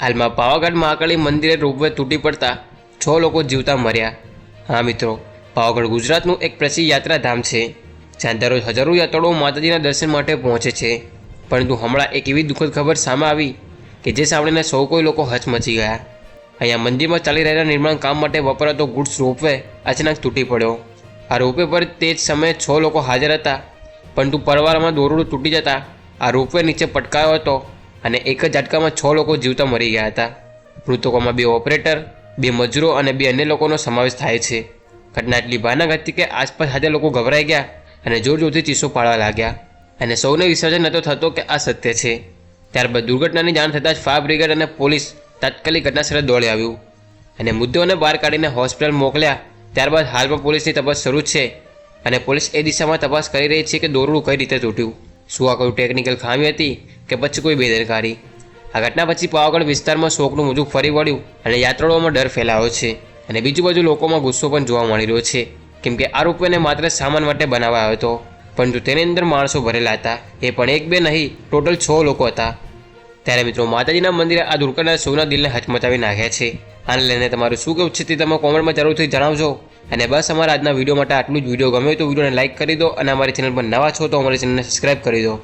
હાલમાં પાવાગઢ મહાકાળી મંદિરે રોપવે તૂટી પડતા છ લોકો જીવતા મર્યા. હા મિત્રો, પાવાગઢ ગુજરાતનું એક પ્રસિદ્ધ યાત્રાધામ છે, જ્યાં દરરોજ હજારો યાત્રાળુઓ માતાજીના દર્શન માટે પહોંચે છે. પરંતુ હમણાં એક એવી દુઃખદ ખબર સામે આવી કે જે સાંભળીને સૌ કોઈ લોકો હચમચી ગયા. અહીંયા મંદિરમાં ચાલી રહેલા નિર્માણ કામ માટે વપરાતો ગુડ્સ રોપવે અચાનક તૂટી પડ્યો. આ રોપવે પર તે જ સમયે છ લોકો હાજર હતા, પરંતુ પરવારમાં દોરડું તૂટી જતા આ રોપવે નીચે પટકાયો હતો. અને એક જ ઝટકામાં છ લોકો જીવતા મરી ગયા હતા. મૃતકોમાં બે ઓપરેટર, બે મજૂરો અને બે અન્ય લોકોનો સમાવેશ થાય છે. ઘટના એટલી ભયાનક હતી કે આસપાસ હાજર લોકો ગભરાઈ ગયા અને જોર જોરથી ચીસો પાડવા લાગ્યા. અને સૌને વિસર્જન નહોતો થતો કે આ સત્ય છે. ત્યારબાદ દુર્ઘટનાની જાણ થતાં જ ફાયર બ્રિગેડ અને પોલીસ તાત્કાલિક ઘટનાસ્થળે દોડી આવ્યું. અને મુદ્દોને બહાર કાઢીને હોસ્પિટલ મોકલ્યા. ત્યારબાદ હાલમાં પોલીસની તપાસ શરૂ છે. અને પોલીસ એ દિશામાં તપાસ કરી રહી છે કે દોરડું કઈ રીતે તૂટ્યું. શું આ કોઈ ટેકનિકલ ખામી હતી? કે પછી કોઈ બેદરકારી. આ ઘટના પછી પાવાગઢ વિસ્તારમાં શોકનું મોજું ફરી વળ્યું અને યાત્રાળુઓમાં ડર ફેલાયો છે અને બીજી બાજુ લોકોમાં ગુસ્સો પણ જોવા મળી રહ્યો છે. કેમ કે આ રોપવેને માત્ર સામાન માટે બનાવાયો હતો, પરંતુ તેની અંદર માણસો ભરેલા હતા. એ પણ એક બે નહીં, ટોટલ છ લોકો હતા. ત્યારે મિત્રો, માતાજીના મંદિરે આ દુર્ઘટના સૌના દિલને હચમચાવી નાખ્યા છે. આને લઈને તમારું શું કેવું છે તે તમે કોમેન્ટમાં જરૂરથી જણાવજો. અને બસ અમારા આજના વીડિયો માટે આટલું જ. વીડિયો ગમ્યો તો વિડીયોને લાઇક કરી દો અને અમારી ચેનલ પર નવા છો તો અમારી ચેનલને સબસ્ક્રાઇબ કરી દો.